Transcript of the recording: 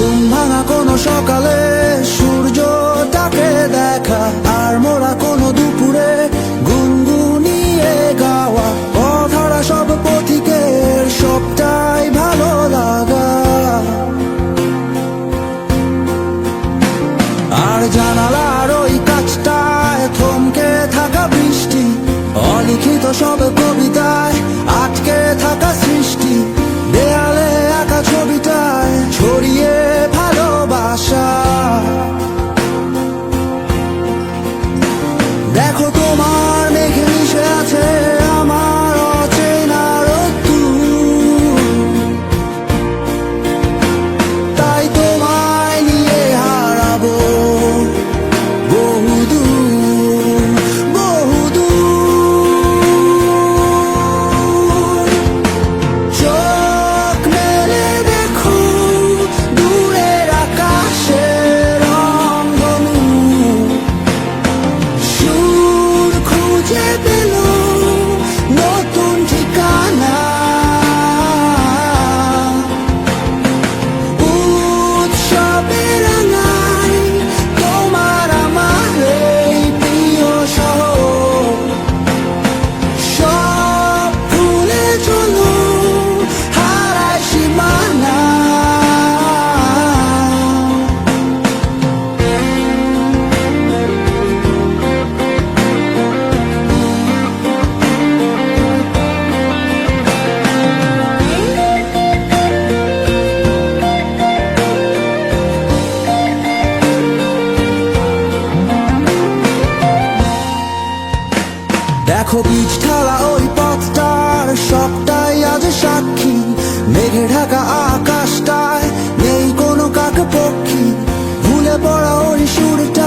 ঘুম ভাঙা কোনো সকালে সূর্য ডাকে with me. দেখো বীজ ঢালা ওই পাঁচটার সবটাই আজ সাক্ষী। মেঘে ঢাকা আকাশটায় নেই কোনো কাক পক্ষী। ভুলে পড়া ওই সুরটা